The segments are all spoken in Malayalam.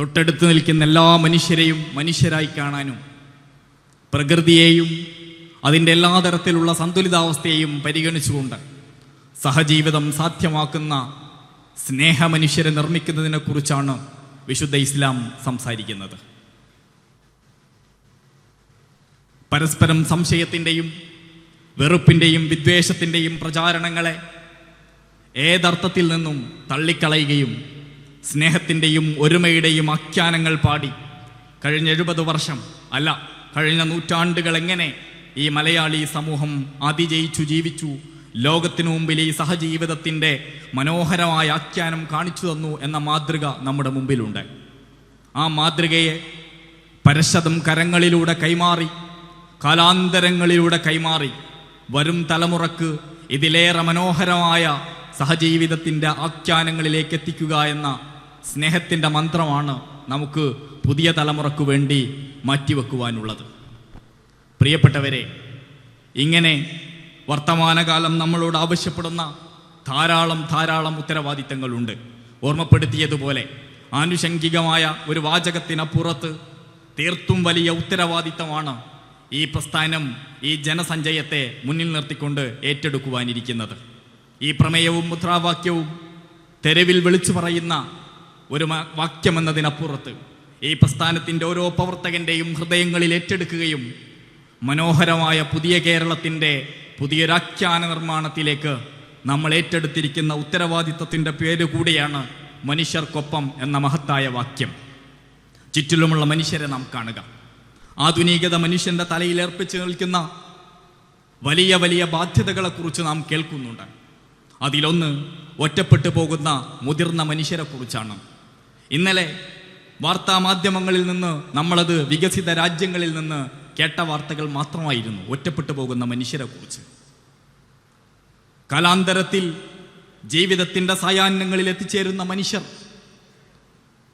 തൊട്ടടുത്ത് നിൽക്കുന്ന എല്ലാ മനുഷ്യരെയും മനുഷ്യരായി കാണാനും പ്രകൃതിയെയും അതിന്റെ എല്ലാ തരത്തിലുള്ള സന്തുലിതാവസ്ഥയെയും പരിഗണിച്ചുകൊണ്ട് സഹജീവിതം സാധ്യമാക്കുന്ന സ്നേഹമനുഷ്യരെ നിർമ്മിക്കുന്നതിനെക്കുറിച്ചാണ് വിശുദ്ധ ഇസ്ലാം സംസാരിക്കുന്നത്. പരസ്പരം സംശയത്തിന്റെയും വെറുപ്പിന്റെയും വിദ്വേഷത്തിന്റെയും പ്രചാരണങ്ങളെ ഏതർത്ഥത്തിൽ നിന്നും തള്ളിക്കളയുകയും സ്നേഹത്തിന്റെയും ഒരുമയുടെയും ആഖ്യാനങ്ങൾ പാടി. കഴിഞ്ഞ എഴുപത് വർഷം അല്ല കഴിഞ്ഞ നൂറ്റാണ്ടുകൾ എങ്ങനെ ഈ മലയാളി സമൂഹം അതിജയിച്ചു ജീവിച്ചു ലോകത്തിനു മുമ്പിൽ ഈ സഹജീവിതത്തിന്റെ മനോഹരമായ ആഖ്യാനം കാണിച്ചു തന്നു എന്ന മാതൃക നമ്മുടെ മുമ്പിലുണ്ട്. ആ മാതൃകയെ പരശതം കരങ്ങളിലൂടെ കൈമാറി കാലാന്തരങ്ങളിലൂടെ കൈമാറി വരും തലമുറയ്ക്ക് ഇതിലേറെ മനോഹരമായ സഹജീവിതത്തിന്റെ ആഖ്യാനങ്ങളിലേക്ക് എത്തിക്കുക എന്ന സ്നേഹത്തിന്റെ മന്ത്രമാണ് നമുക്ക് പുതിയ തലമുറയ്ക്ക് വേണ്ടി മാറ്റിവെക്കുവാനുള്ളത്. പ്രിയപ്പെട്ടവരെ ഇങ്ങനെ വർത്തമാനകാലം നമ്മളോട് ആവശ്യപ്പെടുന്ന ധാരാളം ധാരാളം ഉത്തരവാദിത്തങ്ങളുണ്ട്. ഓർമ്മപ്പെടുത്തിയതുപോലെ ആനുഷംഗികമായ ഒരു വാചകത്തിനപ്പുറത്ത് തീർത്തും വലിയ ഉത്തരവാദിത്തമാണ് ഈ പ്രസ്ഥാനം ഈ ജനസഞ്ചയത്തെ മുന്നിൽ നിർത്തിക്കൊണ്ട് ഏറ്റെടുക്കുവാനിരിക്കുന്നത്. ഈ പ്രമേയവും മുദ്രാവാക്യവും തെരുവിൽ വിളിച്ചു പറയുന്ന ഒരു വാക്യം വാക്യമെന്നതിനപ്പുറത്ത് ഈ പ്രസ്ഥാനത്തിന്റെ ഓരോ പ്രവർത്തകന്റെയും ഹൃദയങ്ങളിൽ ഏറ്റെടുക്കുകയും മനോഹരമായ പുതിയ കേരളത്തിന്റെ പുതിയൊരാഖ്യാന നിർമ്മാണത്തിലേക്ക് നമ്മൾ ഏറ്റെടുത്തിരിക്കുന്ന ഉത്തരവാദിത്തത്തിന്റെ പേര് കൂടിയാണ് മനുഷ്യർക്കൊപ്പം എന്ന മഹത്തായ വാക്യം. ചുറ്റിലുമുള്ള മനുഷ്യരെ നാം കാണുക. ആധുനികത മനുഷ്യന്റെ തലയിൽ ഏർപ്പിച്ചു നിൽക്കുന്ന വലിയ വലിയ ബാധ്യതകളെക്കുറിച്ച് നാം കേൾക്കുന്നുണ്ട്. അതിലൊന്ന് ഒറ്റപ്പെട്ടു പോകുന്ന മുതിർന്ന മനുഷ്യരെക്കുറിച്ചാണ്. ഇന്നലെ വാർത്താ മാധ്യമങ്ങളിൽ നിന്ന് നമ്മളത് വികസിത രാജ്യങ്ങളിൽ നിന്ന് കേട്ട വാർത്തകൾ മാത്രമായിരുന്നു ഒറ്റപ്പെട്ടു പോകുന്ന മനുഷ്യരെ കുറിച്ച്. കാലാന്തരത്തിൽ ജീവിതത്തിന്റെ സായാഹ്നങ്ങളിൽ എത്തിച്ചേരുന്ന മനുഷ്യർ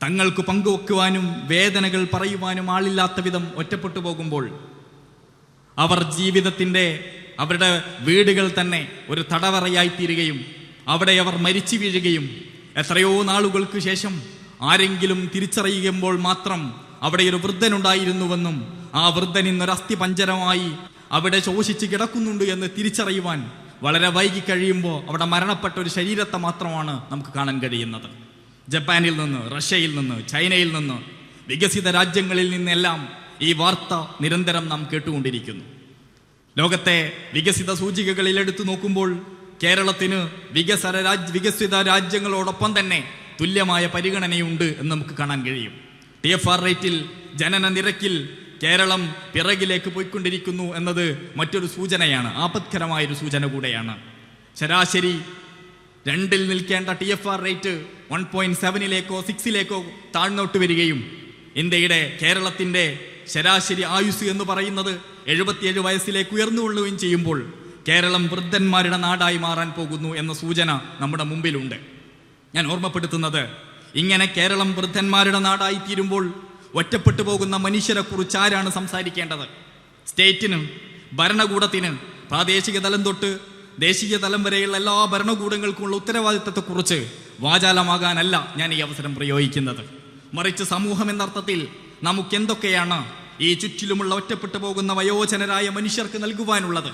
തങ്ങൾക്ക് പങ്കുവെക്കുവാനും വേദനകൾ പറയുവാനും ആളില്ലാത്ത വിധം ഒറ്റപ്പെട്ടു പോകുമ്പോൾ അവർ ജീവിതത്തിന്റെ അവരുടെ വീടുകൾ തന്നെ ഒരു തടവറയായി തീരുകയും അവിടെ അവർ മരിച്ചു വീഴുകയും എത്രയോ നാളുകൾക്ക് ശേഷം ആരെങ്കിലും തിരിച്ചറിയുമ്പോൾ മാത്രം അവിടെ ഒരു വൃദ്ധനുണ്ടായിരുന്നുവെന്നും ആ വൃദ്ധൻ ഇന്നൊരു അസ്ഥി പഞ്ചരമായി അവിടെ ശോഷിച്ച് കിടക്കുന്നുണ്ട് എന്ന് തിരിച്ചറിയുവാൻ വളരെ വൈകി കഴിയുമ്പോൾ അവിടെ മരണപ്പെട്ട ഒരു ശരീരത്തെ മാത്രമാണ് നമുക്ക് കാണാൻ കഴിയുന്നത്. ജപ്പാനിൽ നിന്ന് റഷ്യയിൽ നിന്ന് ചൈനയിൽ നിന്ന് വികസിത രാജ്യങ്ങളിൽ നിന്നെല്ലാം ഈ വാർത്ത നിരന്തരം നാം കേട്ടുകൊണ്ടിരിക്കുന്നു. ലോകത്തെ വികസിത സൂചികകളിൽ എടുത്തു നോക്കുമ്പോൾ കേരളത്തിന് വികസന രാജ് വികസിത രാജ്യങ്ങളോടൊപ്പം തന്നെ തുല്യമായ പരിഗണനയുണ്ട് എന്ന് നമുക്ക് കാണാൻ കഴിയും. ടി എഫ് ആർ റേറ്റിൽ ജനന നിരക്കിൽ കേരളം പിറകിലേക്ക് പോയിക്കൊണ്ടിരിക്കുന്നു എന്നത് മറ്റൊരു സൂചനയാണ്. ആപത്കരമായൊരു സൂചന കൂടെയാണ്. ശരാശരി രണ്ടിൽ നിൽക്കേണ്ട T F R rate one point സെവനിലേക്കോ സിക്സിലേക്കോ താഴ്ന്നോട്ട് വരികയും ഇന്ത്യയുടെ കേരളത്തിന്റെ ശരാശരി ആയുസ് എന്ന് പറയുന്നത് എഴുപത്തിയേഴ് വയസ്സിലേക്ക് ഉയർന്നുകൊള്ളുകയും ചെയ്യുമ്പോൾ കേരളം വൃദ്ധന്മാരുടെ നാടായി മാറാൻ പോകുന്നു എന്ന സൂചന നമ്മുടെ മുമ്പിലുണ്ട്. ഞാൻ ഓർമ്മപ്പെടുത്തുന്നത്. ഇങ്ങനെ കേരളം വൃദ്ധന്മാരുടെ നാടായി തീരുമ്പോൾ ഒറ്റപ്പെട്ടു പോകുന്ന മനുഷ്യരെ കുറിച്ച് ആരാണ് സംസാരിക്കേണ്ടത്? സ്റ്റേറ്റിനും ഭരണകൂടത്തിന് പ്രാദേശിക തലം തൊട്ട് ദേശീയ തലം വരെയുള്ള എല്ലാ ഭരണകൂടങ്ങൾക്കുമുള്ള ഉത്തരവാദിത്തത്തെക്കുറിച്ച് വാചാലമാകാനല്ല ഞാൻ ഈ അവസരം പ്രയോഗിക്കുന്നത്. മറിച്ച് സമൂഹം എന്നർത്ഥത്തിൽ നമുക്ക് എന്തൊക്കെയാണ് ഈ ചുറ്റിലുമുള്ള ഒറ്റപ്പെട്ടു പോകുന്ന വയോജനരായ മനുഷ്യർക്ക് നൽകുവാനുള്ളത്?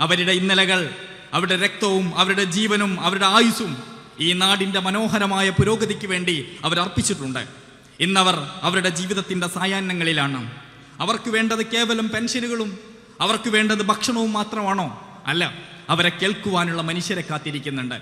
അവരുടെ ഇന്നലകൾ അവരുടെ രക്തവും അവരുടെ ജീവനും അവരുടെ ആയുസ്സും ഈ നാടിന്റെ മനോഹരമായ പുരോഗതിക്ക് വേണ്ടി അവർ അർപ്പിച്ചിട്ടുണ്ട്. ഇന്നവർ അവരുടെ ജീവിതത്തിന്റെ സായാഹ്നങ്ങളിലാണ്. അവർക്ക് വേണ്ടത് കേവലം പെൻഷനുകളും അവർക്ക് വേണ്ടത് ഭക്ഷണവും മാത്രമാണോ? അല്ല അവരെ കേൾക്കുവാനുള്ള മനുഷ്യരെ കാത്തിരിക്കുന്നുണ്ട്.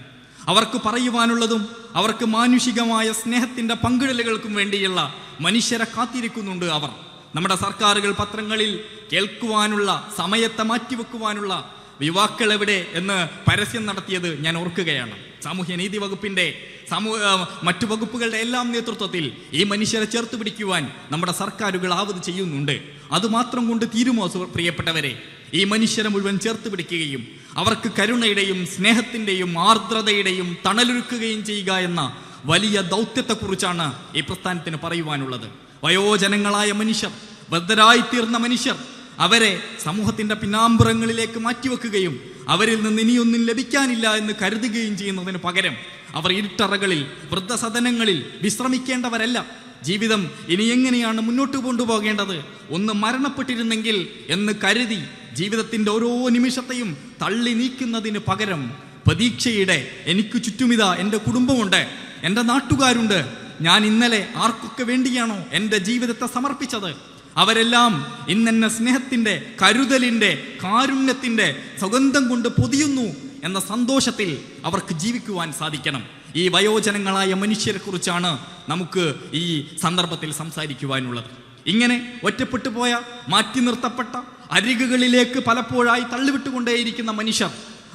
അവർക്ക് പറയുവാനുള്ളതും അവർക്ക് മാനുഷികമായ സ്നേഹത്തിന്റെ പങ്കിടലുകൾക്കും വേണ്ടിയുള്ള മനുഷ്യരെ കാത്തിരിക്കുന്നുണ്ട് അവർ. നമ്മുടെ സർക്കാരുകൾ പത്രങ്ങളിൽ കേൾക്കുവാനുള്ള സമയത്തെ മാറ്റിവെക്കുവാനുള്ള യുവാക്കൾ എവിടെ എന്ന് പരസ്യം നടത്തിയത് ഞാൻ ഓർക്കുകയാണ്. സാമൂഹ്യ നീതി വകുപ്പിന്റെ സമൂഹ മറ്റു വകുപ്പുകളുടെ എല്ലാം നേതൃത്വത്തിൽ ഈ മനുഷ്യരെ ചേർത്ത് പിടിക്കുവാൻ നമ്മുടെ സർക്കാരുകൾ ആവത് ചെയ്യുന്നുണ്ട്. അതുമാത്രം കൊണ്ട് തീരുമോ പ്രിയപ്പെട്ടവരെ? ഈ മനുഷ്യരെ മുഴുവൻ ചേർത്ത് പിടിക്കുകയും അവർക്ക് കരുണയുടെയും സ്നേഹത്തിന്റെയും ആർദ്രതയുടെയും തണലൊരുക്കുകയും ചെയ്യുക എന്ന വലിയ ദൗത്യത്തെക്കുറിച്ചാണ് ഈ പ്രസ്ഥാനത്തിന് പറയുവാനുള്ളത്. വയോജനങ്ങളായ മനുഷ്യർ ബദ്ധരായിത്തീർന്ന മനുഷ്യർ അവരെ സമൂഹത്തിന്റെ പിന്നാമ്പുറങ്ങളിലേക്ക് മാറ്റിവെക്കുകയും അവരിൽ നിന്ന് ഇനിയൊന്നും ലഭിക്കാനില്ല എന്ന് കരുതുകയും ചെയ്യുന്നതിന് പകരം അവർ ഇരുട്ടറകളിൽ വൃദ്ധസദനങ്ങളിൽ വിശ്രമിക്കേണ്ടവരല്ല. ജീവിതം ഇനി എങ്ങനെയാണ് മുന്നോട്ട് കൊണ്ടുപോകേണ്ടത്? ഒന്ന് മരണപ്പെട്ടിരുന്നെങ്കിൽ എന്ന് കരുതി ജീവിതത്തിന്റെ ഓരോ നിമിഷത്തെയും തള്ളി നീക്കുന്നതിന് പകരം പ്രതീക്ഷയുടെ എനിക്ക് ചുറ്റുമിതാ എന്റെ കുടുംബമുണ്ട് എന്റെ നാട്ടുകാരുണ്ട്. ഞാൻ ഇന്നലെ ആർക്കൊക്കെ വേണ്ടിയാണോ എന്റെ ജീവിതത്തെ സമർപ്പിച്ചത്? അവരെല്ലാം ഇന്നെന്നെ സ്നേഹത്തിന്റെ കരുതലിന്റെ കാരുണ്യത്തിന്റെ സുഗന്ധം കൊണ്ട് പൊതിയുന്നു എന്ന സന്തോഷത്തിൽ അവർക്ക് ജീവിക്കുവാൻ സാധിക്കണം. ഈ വയോജനങ്ങളായ മനുഷ്യരെക്കുറിച്ചാണ് നമുക്ക് ഈ സന്ദർഭത്തിൽ സംസാരിക്കുവാനുള്ളത്. ഇങ്ങനെ ഒറ്റപ്പെട്ടു പോയ മാറ്റി നിർത്തപ്പെട്ട അരികുകളിലേക്ക് പലപ്പോഴായി തള്ളിവിട്ടുകൊണ്ടേയിരിക്കുന്ന മനുഷ്യർ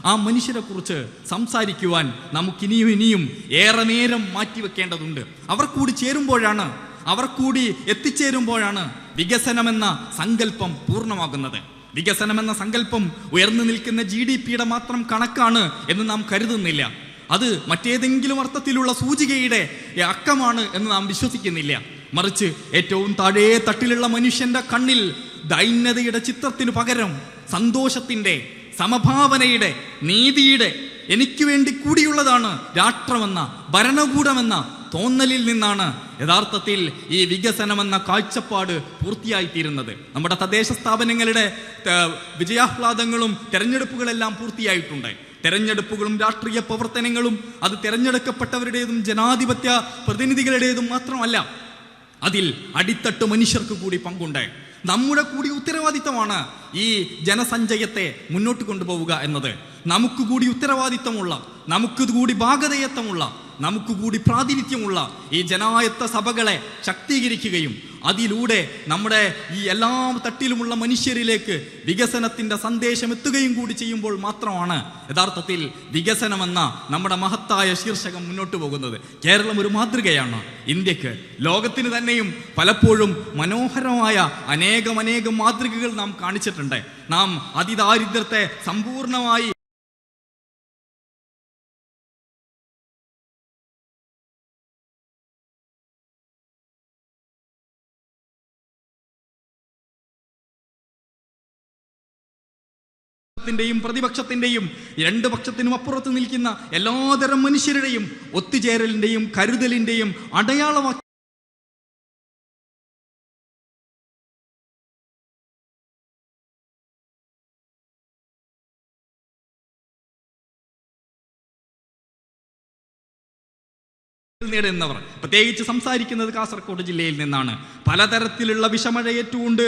ആ മനുഷ്യരെക്കുറിച്ച് സംസാരിക്കുവാൻ നമുക്കിനിയും ഇനിയും ഏറെ നേരം മാറ്റിവെക്കേണ്ടതുണ്ട്. അവർ കൂടി ചേരുമ്പോഴാണ് അവർ കൂടി എത്തിച്ചേരുമ്പോഴാണ് വികസനമെന്ന സങ്കല്പം പൂർണമാകുന്നത്. വികസനമെന്ന സങ്കല്പം ഉയർന്നു നിൽക്കുന്ന ജി ഡി പിയുടെ മാത്രം കണക്കാണ് എന്ന് നാം കരുതുന്നില്ല. അത് മറ്റേതെങ്കിലും അർത്ഥത്തിലുള്ള സൂചികയുടെ അക്കമാണ് എന്ന് നാം വിശ്വസിക്കുന്നില്ല. മറിച്ച് ഏറ്റവും താഴേ തട്ടിലുള്ള മനുഷ്യന്റെ കണ്ണിൽ ദൈന്യതയുടെ ചിത്രത്തിനു പകരം സന്തോഷത്തിന്റെ സമഭാവനയുടെ നീതിയുടെ എനിക്ക് വേണ്ടി കൂടിയുള്ളതാണ് രാഷ്ട്രമെന്ന ഭരണകൂടമെന്ന തോന്നലിൽ നിന്നാണ് യഥാർത്ഥത്തിൽ ഈ വികസനമെന്ന കാഴ്ചപ്പാട് പൂർത്തിയായിത്തീരുന്നത്. നമ്മുടെ തദ്ദേശ സ്ഥാപനങ്ങളുടെ വിജയാഹ്ലാദങ്ങളും തെരഞ്ഞെടുപ്പുകളെല്ലാം പൂർത്തിയായിട്ടുണ്ട്. തെരഞ്ഞെടുപ്പുകളും രാഷ്ട്രീയ പ്രവർത്തനങ്ങളും അത് തെരഞ്ഞെടുക്കപ്പെട്ടവരുടേതും ജനാധിപത്യ പ്രതിനിധികളുടേതും മാത്രമല്ല അതിൽ അടിത്തട്ട് മനുഷ്യർക്ക് കൂടി പങ്കുണ്ട്. നമ്മുടെ കൂടി ഉത്തരവാദിത്തമാണ് ഈ ജനസഞ്ചയത്തെ മുന്നോട്ട് കൊണ്ടുപോവുക എന്നത്. നമുക്ക് കൂടി ഉത്തരവാദിത്തമുള്ള നമുക്ക് കൂടി ഭാഗതയത്വമുള്ള നമുക്ക് കൂടി പ്രാതിനിധ്യമുള്ള ഈ ജനായത്ത സഭകളെ ശക്തീകരിക്കുകയും അതിലൂടെ നമ്മുടെ ഈ എല്ലാ തട്ടിലുമുള്ള മനുഷ്യരിലേക്ക് വികസനത്തിന്റെ സന്ദേശം എത്തുകയും കൂടി ചെയ്യുമ്പോൾ മാത്രമാണ് യഥാർത്ഥത്തിൽ വികസനമെന്ന നമ്മുടെ മഹത്തായ ശീർഷകം മുന്നോട്ട് പോകുന്നത്. കേരളം ഒരു മാതൃകയാണ്. ഇന്ത്യയ്ക്ക് ലോകത്തിന് തന്നെയും പലപ്പോഴും മനോഹരമായ അനേകം അനേകം മാതൃകകൾ നാം കാണിച്ചിട്ടുണ്ട്. നാം അതിദാരിദ്ര്യത്തെ സമ്പൂർണമായി ത്തിന്റെയും പ്രതിപക്ഷത്തിന്റെയും രണ്ട് പക്ഷത്തിനും അപ്പുറത്ത് നിൽക്കുന്ന എല്ലാതരം മനുഷ്യരുടെയും ഒത്തുചേരലിന്റെയും കരുതലിന്റെയും അടയാളമാക്കി നേടുന്നവർ പ്രത്യേകിച്ച് സംസാരിക്കുന്നത് കാസർഗോഡ് ജില്ലയിൽ നിന്നാണ്. പലതരത്തിലുള്ള വിഷമഴയേറ്റുകൊണ്ട്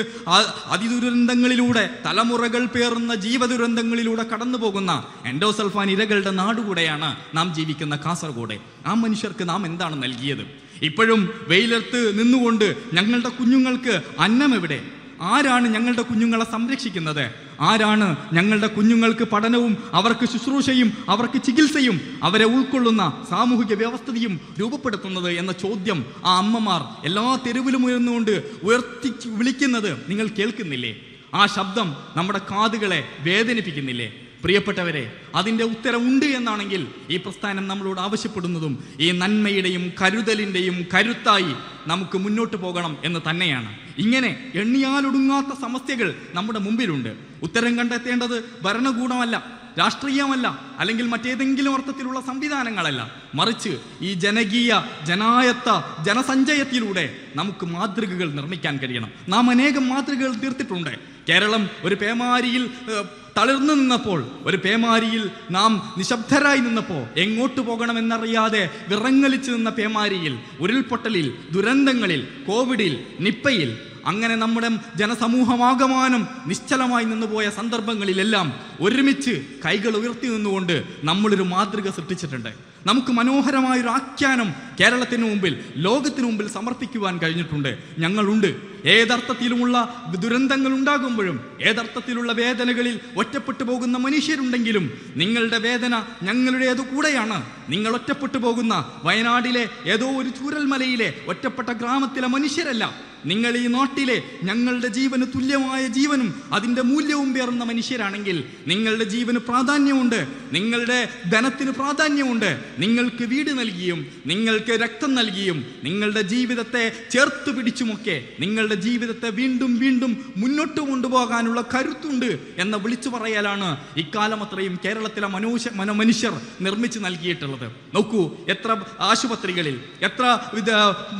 അതിദുരന്തങ്ങളിലൂടെ തലമുറകൾ പേറുന്ന ജീവദുരന്തങ്ങളിലൂടെ കടന്നു പോകുന്ന എൻഡോസൾഫാൻ ഇരകളുടെ നാടുകൂടെയാണ് നാം ജീവിക്കുന്ന കാസർഗോഡ് ആ മനുഷ്യർക്ക് നാം എന്താണ് നൽകിയത്? ഇപ്പോഴും വെയിലത്ത് നിന്നുകൊണ്ട് ഞങ്ങളുടെ കുഞ്ഞുങ്ങൾക്ക് അന്നം എവിടെ ആരാണ് ഞങ്ങളുടെ കുഞ്ഞുങ്ങളെ സംരക്ഷിക്കുന്നത്? ആരാണ് ഞങ്ങളുടെ കുഞ്ഞുങ്ങൾക്ക് പഠനവും അവർക്ക് ശുശ്രൂഷയും അവർക്ക് ചികിത്സയും അവരെ ഉൾക്കൊള്ളുന്ന സാമൂഹിക വ്യവസ്ഥയും രൂപപ്പെടുത്തുന്നത് എന്ന ചോദ്യം ആ അമ്മമാർ എല്ലാ തെരുവിലും ഉയർന്നുകൊണ്ട് ഉയർത്തി വിളിക്കുന്നത് നിങ്ങൾ കേൾക്കുന്നില്ലേ? ആ ശബ്ദം നമ്മുടെ കാതുകളെ വേദനിപ്പിക്കുന്നില്ലേ? പ്രിയപ്പെട്ടവരെ അതിന്റെ ഉത്തരവുണ്ട് എന്നാണെങ്കിൽ ഈ പ്രസ്ഥാനം നമ്മളോട് ആവശ്യപ്പെടുന്നതും ഈ നന്മയുടെയും കരുതലിന്റെയും കരുത്തായി നമുക്ക് മുന്നോട്ട് പോകണം എന്ന് തന്നെയാണ്. ഇങ്ങനെ എണ്ണിയാലൊടുങ്ങാത്ത സമസ്യകൾ നമ്മുടെ മുമ്പിലുണ്ട്. ഉത്തരം കണ്ടെത്തേണ്ടത് ഭരണകൂടമല്ല രാഷ്ട്രീയമല്ല അല്ലെങ്കിൽ മറ്റേതെങ്കിലും അർത്ഥത്തിലുള്ള സംവിധാനങ്ങളല്ല. മറിച്ച് ഈ ജനകീയ ജനായത്ത ജനസഞ്ചയത്തിലൂടെ നമുക്ക് മാതൃകകൾ നിർമ്മിക്കാൻ കഴിയണം. നാം അനേകം മാതൃകകൾ തീർത്തിട്ടുണ്ട്. കേരളം ഒരു പേമാരിയിൽ തളിർന്നു നിന്നപ്പോൾ ഒരു പേമാരിയിൽ നാം നിശബ്ദരായി നിന്നപ്പോൾ എങ്ങോട്ട് പോകണമെന്നറിയാതെ വിറങ്ങലിച്ചു നിന്ന പേമാരിയിൽ ഉരുൾപൊട്ടലിൽ ദുരന്തങ്ങളിൽ കോവിഡിൽ നിപ്പയിൽ അങ്ങനെ നമ്മുടെ ജനസമൂഹമാകമാനം നിശ്ചലമായി നിന്നുപോയ സന്ദർഭങ്ങളിലെല്ലാം ഒരുമിച്ച് കൈകൾ ഉയർത്തി നിന്നുകൊണ്ട് നമ്മളൊരു മാതൃക സൃഷ്ടിച്ചിട്ടുണ്ട്. നമുക്ക് മനോഹരമായൊരു ആഖ്യാനം കേരളത്തിന് മുമ്പിൽ ലോകത്തിന് മുമ്പിൽ സമർപ്പിക്കുവാൻ കഴിഞ്ഞിട്ടുണ്ട്. ഞങ്ങളുണ്ട്. ഏതർത്ഥത്തിലുമുള്ള ദുരന്തങ്ങൾ ഉണ്ടാകുമ്പോഴും ഏതർത്ഥത്തിലുള്ള വേദനകളിൽ ഒറ്റപ്പെട്ടു പോകുന്ന മനുഷ്യരുണ്ടെങ്കിലും നിങ്ങളുടെ വേദന ഞങ്ങളുടേത് കൂടെയാണ്. നിങ്ങൾ ഒറ്റപ്പെട്ടു പോകുന്ന വയനാടിലെ ഏതോ ഒരു ചൂരൽമലയിലെ ഒറ്റപ്പെട്ട ഗ്രാമത്തിലെ മനുഷ്യരല്ല. നിങ്ങൾ ഈ നാട്ടിലെ ഞങ്ങളുടെ ജീവന് തുല്യമായ ജീവനും അതിന്റെ മൂല്യവും പേർന്ന മനുഷ്യരാണെങ്കിൽ നിങ്ങളുടെ ജീവന് പ്രാധാന്യമുണ്ട്. നിങ്ങളുടെ ധനത്തിന് പ്രാധാന്യമുണ്ട്. നിങ്ങൾക്ക് വീട് നൽകിയും നിങ്ങൾക്ക് രക്തം നൽകിയും നിങ്ങളുടെ ജീവിതത്തെ ചേർത്ത് പിടിച്ചുമൊക്കെ നിങ്ങളുടെ ജീവിതത്തെ വീണ്ടും വീണ്ടും മുന്നോട്ട് കൊണ്ടുപോകാനുള്ള കരുത്തുണ്ട് എന്ന വിളിച്ചു പറയലാണ് ഇക്കാലം അത്രയും കേരളത്തിലെ മനോശ മനോ മനുഷ്യർ നിർമ്മിച്ചു നൽകിയിട്ടുള്ളത്. നോക്കൂ എത്ര ആശുപത്രികളിൽ എത്ര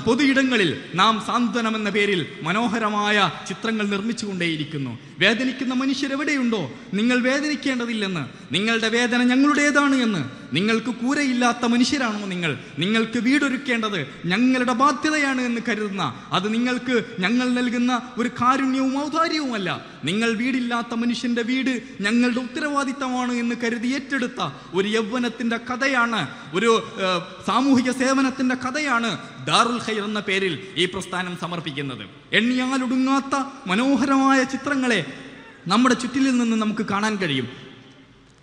പൊതുയിടങ്ങളിൽ നാം സാന്ത്വനം എന്ന പേരിൽ മനോഹരമായ ചിത്രങ്ങൾ നിർമ്മിച്ചുകൊണ്ടേയിരിക്കുന്നു. വേദനിക്കുന്ന മനുഷ്യരെവിടെയുണ്ടോ? നിങ്ങൾ വേദനിക്കേണ്ടതില്ലെന്ന്. നിങ്ങളുടെ വേദന ഞങ്ങളുടേതാണ് എന്ന്. നിങ്ങൾക്ക് കൂരയില്ലാത്ത മനുഷ്യരാണോ നിങ്ങൾ? നിങ്ങൾക്ക് വീടൊരുക്കേണ്ടത് ഞങ്ങളുടെ ബാധ്യതയാണ് എന്ന് കരുതുന്ന അത് നിങ്ങൾക്ക് ഞങ്ങൾ നൽകുന്ന ഒരു കാരുണ്യവും ഔദാര്യവുമല്ല. നിങ്ങൾ വീടില്ലാത്ത മനുഷ്യന്റെ വീട് ഞങ്ങളുടെ ഉത്തരവാദിത്തമാണ് എന്ന് കരുതി ഏറ്റെടുത്ത ഒരു യൗവനത്തിന്റെ കഥയാണ് ഒരു സാമൂഹിക സേവനത്തിന്റെ കഥയാണ് ദാറുൽ ഖൈർ എന്ന പേരിൽ ഈ പ്രസ്ഥാനം സമർപ്പിക്കുന്നത്. എണ്ണിയാലൊടുങ്ങാത്ത മനോഹരമായ ചിത്രങ്ങളെ നമ്മുടെ ചുറ്റിലിൽ നിന്ന് നമുക്ക് കാണാൻ കഴിയും.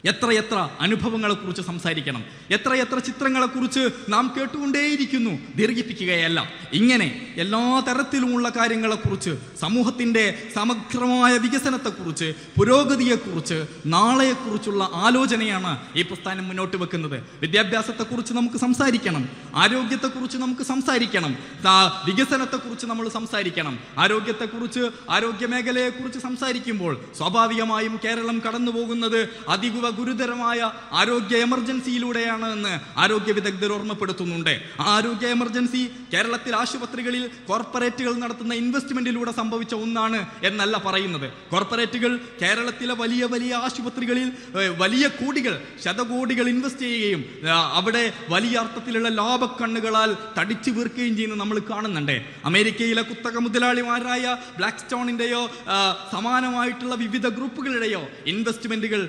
എത്രയെത്ര അനുഭവങ്ങളെക്കുറിച്ച് സംസാരിക്കണം. എത്രയെത്ര ചിത്രങ്ങളെക്കുറിച്ച് നാം കേട്ടുകൊണ്ടേയിരിക്കുന്നു. ദീർഘിപ്പിക്കുകയല്ല. ഇങ്ങനെ എല്ലാ തരത്തിലുമുള്ള കാര്യങ്ങളെക്കുറിച്ച് സമൂഹത്തിന്റെ സമഗ്രമായ വികസനത്തെക്കുറിച്ച് പുരോഗതിയെക്കുറിച്ച് നാളെയെക്കുറിച്ചുള്ള ആലോചനയാണ് ഈ പ്രസ്ഥാനം മുന്നോട്ട് വെക്കുന്നത്. വിദ്യാഭ്യാസത്തെക്കുറിച്ച് നമുക്ക് സംസാരിക്കണം. ആരോഗ്യത്തെക്കുറിച്ച് നമുക്ക് സംസാരിക്കണം. വികസനത്തെക്കുറിച്ച് നമ്മൾ സംസാരിക്കണം. ആരോഗ്യത്തെക്കുറിച്ച് ആരോഗ്യ മേഖലയെക്കുറിച്ച് സംസാരിക്കുമ്പോൾ സ്വാഭാവികമായും കേരളം കടന്നു പോകുന്നത് ഗുരുതരമായ ആരോഗ്യ എമർജൻസിയിലൂടെയാണ് എന്ന് ആരോഗ്യ വിദഗ്ധർ ഓർമ്മപ്പെടുത്തുന്നുണ്ട്. ആരോഗ്യ എമർജൻസി കേരളത്തിൽ ആശുപത്രികളിൽ കോർപ്പറേറ്റുകൾ നടത്തുന്ന ഇൻവെസ്റ്റ്മെന്റിലൂടെ സംഭവിച്ച ഒന്നാണ് എന്നല്ല പറയുന്നത്. കോർപ്പറേറ്റുകൾ കേരളത്തിലെ വലിയ വലിയ ആശുപത്രികളിൽ വലിയ കോടികൾ ശതകോടികൾ ഇൻവെസ്റ്റ് ചെയ്യുകയും അവിടെ വലിയ അർത്ഥത്തിലുള്ള ലാഭക്കണ്ണുകളാൽ തടിച്ചു വീർക്കുകയും ചെയ്യുന്നത് നമ്മൾ കാണുന്നുണ്ട്. അമേരിക്കയിലെ കുത്തക മുതലാളിമാരായ ബ്ലാക്ക് സ്റ്റോണിന്റെയോ സമാനമായിട്ടുള്ള വിവിധ ഗ്രൂപ്പുകളുടെയോ ഇൻവെസ്റ്റ്മെന്റുകൾ